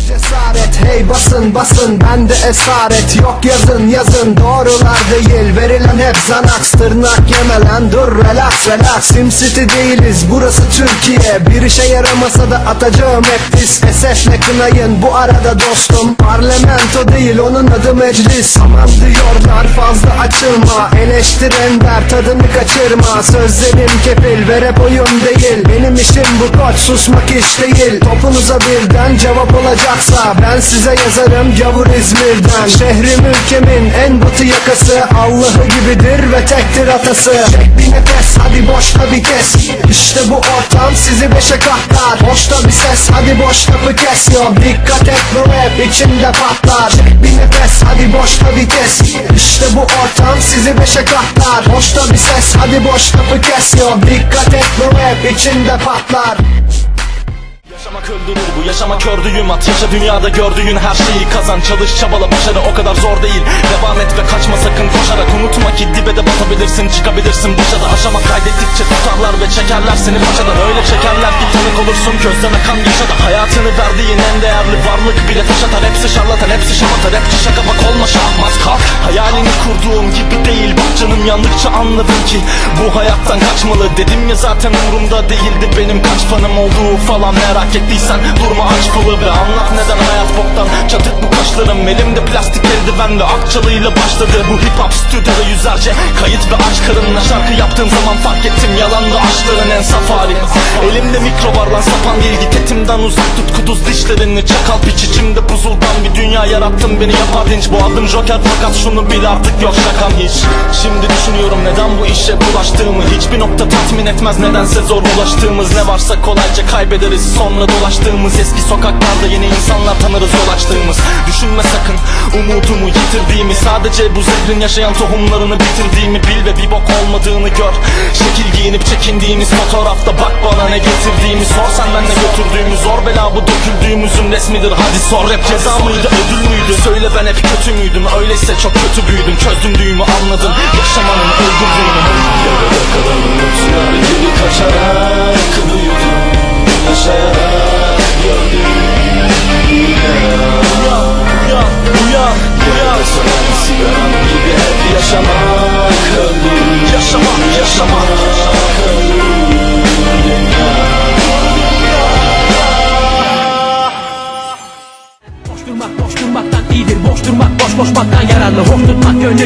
cesaret? Hey basın basın bende esaret. Yok yazın yazın doğrular değil. Verilen hep zanaks tırnak yeme lan. Dur relax relax. Sim City değiliz burası Türkiye. Bir işe yaramasa da atacağım hep diz Esefle kınayın bu arada dostum. Parlamento değil onun adı meclis. Aman diyorlar fazla açılma. Eleştiren der tadını kaçırma. Sözlerim kefil ve rap oyun değil. Benim işim bu koç susmak iş değil. Topunuza birden cevap olacaksa Ben size yazarım gavur İzmir'den. Şehrim ülkemin en batı yakası Allah'ı gibidir ve tektir atası. Çek bir nefes hadi boşta bir kes. İşte bu ortam sizi beşe katlar. Boşta bir ses hadi boş lafı kes. Yo dikkat et bu rap içinde patlar. Çek bir nefes hadi boşta bir kes. İşte bu ortam sizi beşe katlar. Boşta bir ses hadi boş lafı kes. Yo dikkat et bu rap içinde patlar Yaşamak öldürür bu yaşama kördüğüm. At Yaşa dünyada gördüğün her şeyi kazan. Çalış çabala başarı o kadar zor değil. Devam et ve kaçma sakın. Koşarak Unutma ki dibe de batabilirsin çıkabilirsin. Başa da aşama kaydettikçe tutarlar ve çekerler seni paçadan. Öyle çekerler ki tanık olursun gözden akan yaşa da Hayatını verdiğin en değerli varlık bile taş atar. Hepsi şarlatan hepsi şamata rapçi şaka bak olma şahmat. Kalk. Hayalini kurduğum gibi değil bak canım yandıkça anladım ki Bu hayattan kaçmalı. Dedim ya zaten umurumda değildi Benim kaç fanım olduğu falan merak ettiysen Durma aç falı ve anlat neden hayat boktan. Çatık bu kaşlarım elimde plastik eldiven ve akçalıyla başladı Bu hip hop stüdyoda yüzlerce kayıt ve aç karınla Şarkı yaptığım zaman fark ettim yalandı aşkların en safari Elimde mikro var lan sapan değil git etimden uzak tut kuduz dişlerini Çakal piç içimde buzuldan bir dünya yarattın beni yapar dinç Bu adım Joker fakat şunu bil artık yok şakam hiç. Şimdi düşünüyorum neden bu işe bulaştığımı Hiçbir nokta tatmin etmez nedense zor ulaştığımız Ne varsa kolayca kaybederiz sonra dolaştığımız Eski sokaklarda yeni insanlar tanırız yol açtığımız. Düşünme sakın umudumu yitirdiğimi Sadece bu zehrin yaşayan tohumlarını bitirdiğimi bil ve bir bok olmadığını gör. Şekil giyinip çekindiğimiz fotoğrafta bak bana ne getirdiğimi Sor. Sen ben ne götürdüğümü zor bela bu döküldüğümüzün resmidir. Hadi sor rap ceza mıydı ödül müydü? Söyle ben hep kötü müydüm? Öyleyse çok kötü büyüdüm. Çözdüm düğümü anladın yaşamanın öldürdüğünü umutlar geri kaçarak Kınıyordum Boş durmak boş durmaktan iyidir. Boş durmak boş boşmaktan yararlı. Hoş tutmak gönlü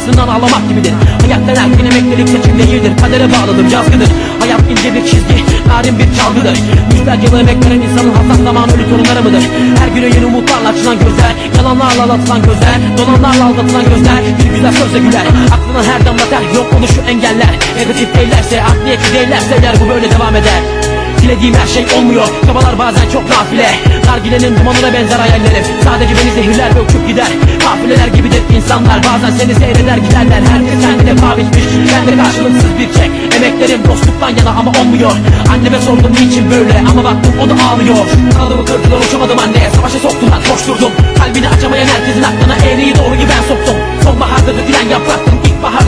arkasından ağlamak gibidir. Hayat denerken emeklilik seçim değildir. Kadere bağlıdır yazgıdır Hayat ince bir çizgi narin bir çalgıdır. Yüzlerce yıl emek veren insanın hassas zaman ölü torunları mıdır? Her güne yeni umutlarla açılan gözler Yalanlarla aldatılan gözler Dolanlarla aldatılan gözler Bir güzel sözle güler. Aklına her damla ter yok oluşu engeller. Negatif değillerse akliyetli değillerse eğer bu böyle devam eder Dilediğim her şey olmuyor. Çabalar bazen çok nafile. Nargilenin dumanına benzer hayallerim. Sadece beni zehirler ve uçup gider. Kafileler gibidir insanlar. Bazen seni seyreder giderler. Herkes kendine paha biçmiş. Ben de karşılıksız bir çek. Emeklerim dostluktan yana ama olmuyor. Anneme sordum niçin böyle? Ama baktım o da ağlıyor. Kanadımı kırdılar uçamadım anneye. Savaşa soktular koşturdum. Kalbini açamayan herkesin aklına eğriyi doğruyu ben soktum. Sonbaharda dökülen yapraktım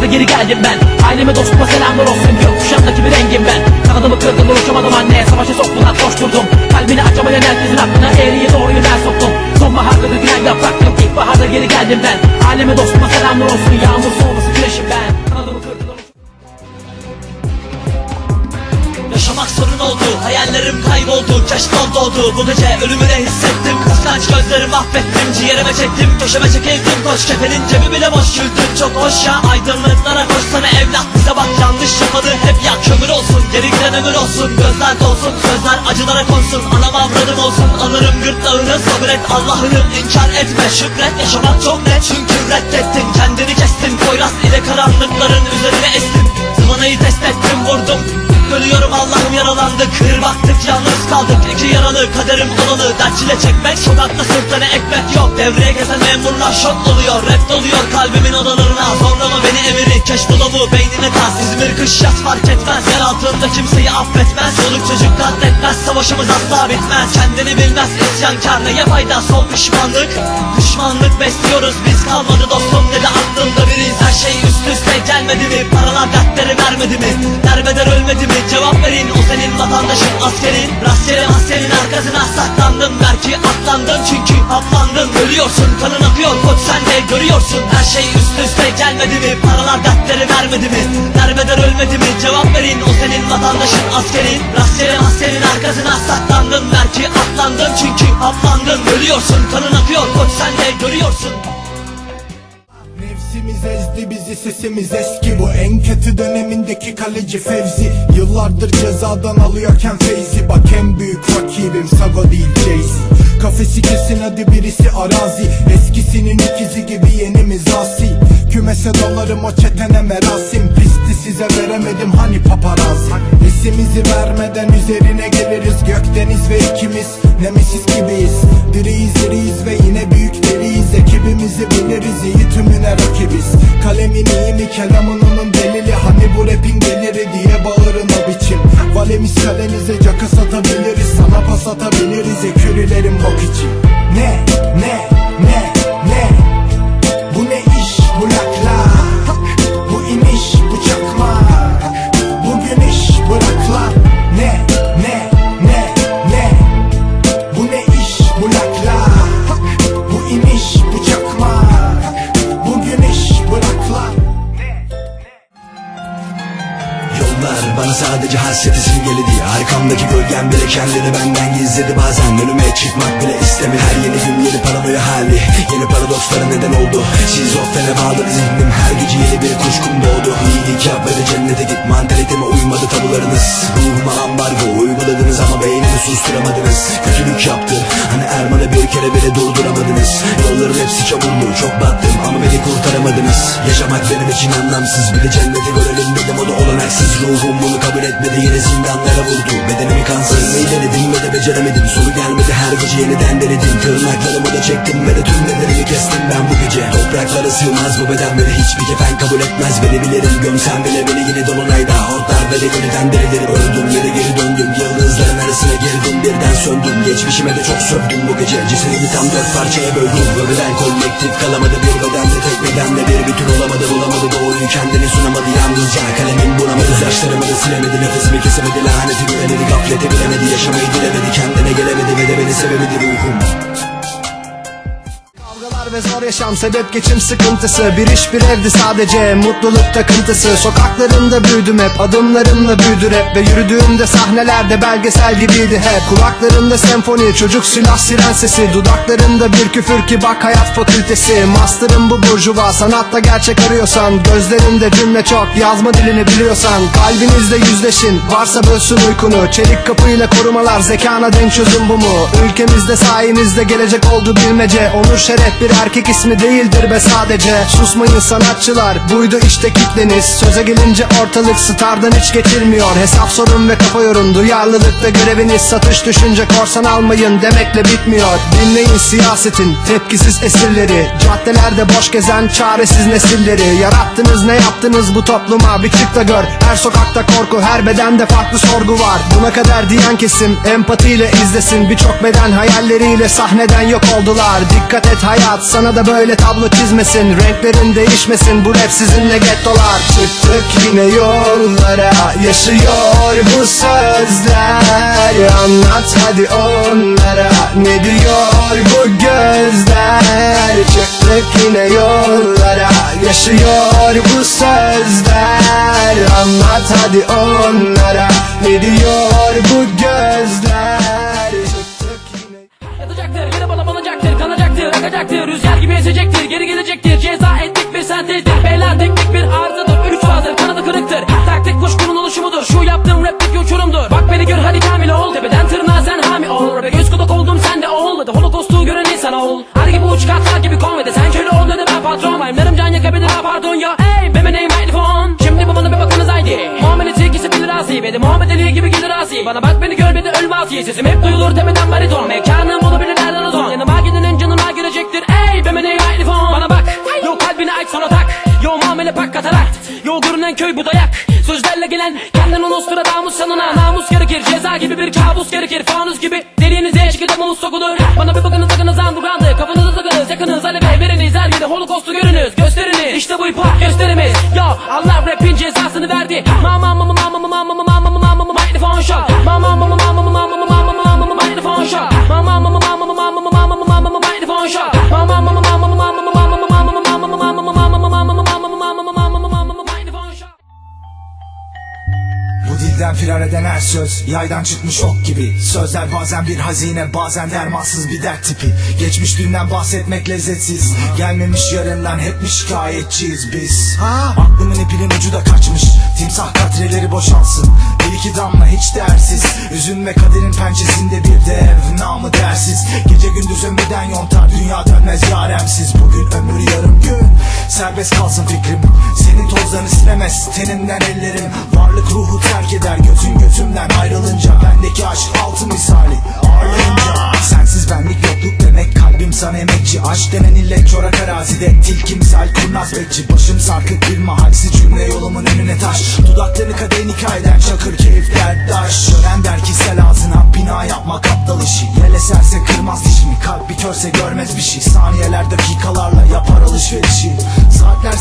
İlkbaharda geri geldim ben. Aileme dostuma selamlar olsun. Gökkuşağındaki bir rengim ben. Kanadımı kırdılar uçamadım anneye Savaşa soktular koşturdum. Kalbini açamayan herkesin aklına eğriyi doğruyu ben soktum. Sonbaharda dökülen yapraktım İlkbaharda geri geldim ben. Aileme dostuma selamlar olsun. Yağmur sonrası güneşim ben. Yaşamak sorun oldu. Hayallerim kayboldu. Keşfol doğdu Bu gece ölümü de hissettim Kıskanç gözlerimi mahvettim Ciğerime çektim Köşeme çekildim. Koş kefenin cebi bile boş güldün Çok hoş ya. Aydınlıklara koşsana evlat Bize bak yanlış yapmadı hep ya kömür olsun Geri giden ömür olsun. Gözler dolsun Sözler acılara konsun. Anam avradım olsun Alırım gırtlağını sabret Allah'ını inkar etme Şükret. Yaşamak çok net Çünkü reddettin Kendini kestin İki yaralı kaderim olalı Dert çile çekmek Sokakta sırtlarına ekmek yok. Devreye gezen memurlar şok oluyor Rap doluyor kalbimin odalarına Zorlama beni emiri Keş dolabı beynine tas. İzmir kış yaz fark etmez. Yer altında kimseyi affetmez. Çoluk çocuk katletmez. Savaşımız asla bitmez. Kendini bilmez isyankar. Neye fayda? Sol pişmanlık. Düşmanlık besliyoruz. Biz kalmadı dostum Dedi aklımda biriz her şey üst üste gelmedi mi? Paralar dertleri vermedi mi? Derbeder ölmedi mi? Cevap verin. O senin vatandaşın askerin. Rastgele maskenin arkasına saklandım Belki atlandın. Çünkü haplandın Ölüyorsun. Kanın akıyor. Koç sen de görüyorsun. Her şey üst üste gelmedi mi? Paralar dertleri vermedi mi? Derbeder ölmedi mi? Cevap verin o senin vatandaşın askerin. Rastgele maskenin arkasına saklandın Belki atlandın. Çünkü haplandın Ölüyorsun kanın akıyor. Koç sen de görüyorsun. Nefsimiz ezdi bizi sesimiz eski. Bu en kötü dönemindeki kaleci Fevzi. Yıllardır cezadan alıyorken Feyzi. Bak en büyük rakibim Sago değil Jay-Z Kafesi kesin hadi birisi arazi. Eskisinin Kümese dolarım o çetene merasim. Pisti size veremedim hani paparazzi. Esimizi vermeden üzerine geliriz. Gökdeniz ve ikimiz Nemesis gibiyiz. Diriyiz iriyiz ve yine büyük deliyiz Ekibimizi biliriz iyi tümüne rakibiz. Kalemin iyi mi kelamın onun delili. Hani bu rapin geliri diye bağırın o biçim. Valemiz kalenize caka satabiliriz Sana pas atabiliriz. Ekürülerin bok için. Ne ne ne ne? Bu ne iş bu lakla kendini benden gizledi. Bazen önüme çıkmak bile istemedi Her yeni gün yeni paranoya hali. Yeni paradokslara neden oldu? Şizofrene bağladı zihnim. Her gece yeni bir kuşkum doğdu. İyilik yap ve de cennete git. Mantaliteme uymadı tabularınız. Ruhuma ambargo uyguladınız ama beynimi susturamadınız. Kötülük yaptı. Hani Erman'ı bir kere bile durduramadınız. Yolların hepsi çamurlu çok battım ama beni kurtaramadınız. Yaşamak benim için anlamsız. Bir de cenneti görelim dedim. O da olanaksız Ruhum bunu kabul etmedi. Yine zindanlara vurdu. Bedenimi de beceremedim Soru gelmedi her gece yeniden denedim. Tırnaklarımı da çektim ve de tüm bedenimi kestim ben bu gece. Topraklara sığmaz bu beden beni hiçbir kefen kabul etmez. Beni bilirim gömsem bile beni yine dolunayda. Hortlar ve de yeniden derilerim Öldüm ve de geri döndüm. Yıldızların arasına girdim birden söndüm. Geçmişime de çok sövdüm bu gece. Cesedimi tam dört parçaya böldüm. Ve beden kolektif kalamadı bir bedende Tek bir silemedi Nefesimi kesemedi laneti göremedi Gafleti bilemedi yaşamayı dilemedi Kendine gelemedi ve de beni sevemedi ruhum ve zor yaşam sebep geçim sıkıntısı. Bir iş bir evdi sadece mutluluk takıntısı. Sokaklarında büyüdüm hep adımlarımla büyüdü rap Ve yürüdüğümde sahnelerde belgesel gibiydi hep. Kulaklarımda senfoni çocuk silah siren sesi Dudaklarında bir küfür ki bak hayat fakültesi. Master'ım bu burjuva sanatta gerçek arıyorsan. Gözlerinde cümle çok yazma dilini biliyorsan. Kalbinizle yüzleşin varsa bölsün uykunu. Çelik kapıyla korumalar zekana denk çözüm bu mu? Ülkemizde sayemizde gelecek oldu bilmece. Onur şeref bir erkek ismi değildir be sadece. Susmayın sanatçılar buydu işte kitleniz. Söze gelince ortalık stardan hiç geçilmiyor. Hesap sorun ve kafa yorun duyarlılıkta göreviniz Satış düşünce korsan almayın demekle bitmiyor. Dinleyin siyasetin tepkisiz esirleri. Caddelerde boş gezen çaresiz nesilleri. Yarattınız ne yaptınız bu topluma? Bir çık da gör. Her sokakta korku her bedende farklı sorgu var. Buna kadar diyen kesim empatiyle izlesin. Birçok beden hayalleriyle sahneden yok oldular. Dikkat et hayat sana da böyle tablo çizmesin Renklerin değişmesin. Bu rap sizinle gettolar. Çıktık yine yollara yaşıyor bu sözler. Anlat hadi onlara ne diyor bu gözler? Çıktık yine yollara yaşıyor bu sözler. Anlat hadi onlara ne diyor bu gözler akacaktır Rüzgar gibi esecektir, geri gelecektir. Ceza ettik bir sentezdir Beyler teknik bir arızadır. Üç fazdır, kanadı kırıktır. Taktik kuşkunun oluşumudur. Şu yaptığım rapteki uçurumdur. Bak beni gör hadi kamil ol. Tepeden tırnağa sen hami ol. Rap'e göz kulak oldum sen de ol. De holokostu gören insan ol. Her gibi uç katlar gibi konvede. Sen köle ol dedi ben patron Rhyme'larım can yakabilir ha pardon ya. Ey benim name mikrofon Şimdi bu bana bir bakınız haydi. Muamelesi ikisi bilir asi Ve de Muhammed Ali gibi gelir asi Bana bak beni gör beni ölme asi Sesim hep duyulur tepeden bariton. Mekanım olabilir Yo görünen köy bu dayak. Sözlerle gelen kendin ulustura damus sanına. Namus gerekir ceza gibi bir kabus gerekir. Fanus gibi deliğinize şekilde muz sokulur. Bana bir bakınız sakınız underground'ı Kafanızı takınız yakınız. Alev veriniz Her yerde holokostu görünüz. Gösteriniz. İşte bu hop gösterimiz. Yo Allah rapin cezasını verdi. Mama mama mama mama mama mama mama Kalpten söz Yaydan çıkmış ok gibi. Sözler bazen bir hazine Bazen dermansız bir dert tipi. Geçmiş dünden bahsetmek lezzetsiz. Gelmemiş yarından hep mi şikayetçiyiz biz Aklımın ipinin ucu da kaçmış. Timsah katreleri boşalsın. Bir iki damla hiç değersiz. Üzüm ve kaderin pençesinde bir dev Namı dersiz. Gece gündüz ömürden yontar Dünya dönmez yaremsiz. Bugün ömür yarım gün. Serbest kalsın fikrim. Senin tozlarını silemez Teninden ellerim. Varlık ruhu terk eder Gözün gözümden aşk altı misali. Ağırlayınca Sensiz benlik yokluk demek. Kalbim sana emekçi Aşk denen illet çorak arazide Tilki misal kurnaz bekçi. Başım sarkık bir mahalsiz cümle yolumun önüne taş. Dudaklarını kadehin hikayeden Çakır keyif derttaş Gören der ki sel ağzına Bina yapmak aptal işi. Yel eserse kırmaz dişimi Kalp bir körse görmez bir şey. Saniyeler dakikalarla Saatler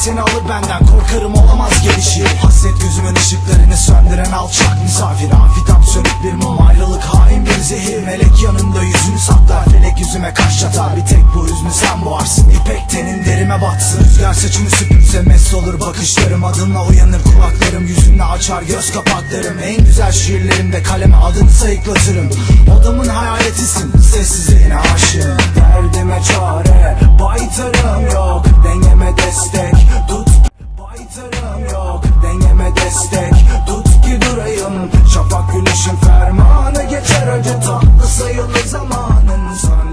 seni alır benden Korkarım olamaz gelişi. Hasret gözümün ışıklarını söndüren alçak misafir. Afitap sönük bir mum ayrılık hain bir zehir. Melek yanında yüzünü saklar Felek yüzüme kaş çatar Bir tek bu hüznü sen boğarsın İpek tenin derime batsın. Rüzgar saçımı süpürse mest olur bakışlarım. Adınla uyanır kulaklarım Yüzünle açar göz kapaklarım. En güzel şiirlerimde kaleme adını sayıklatırım. Odamın hayaletisin Sessizliğine aşığım. Derdime çare Baytarım Tut baytarım yok dengeme destek. Tut ki durayım şafak güneşin fermanı. Geçer acı tatlı sayılı zamanın. Sana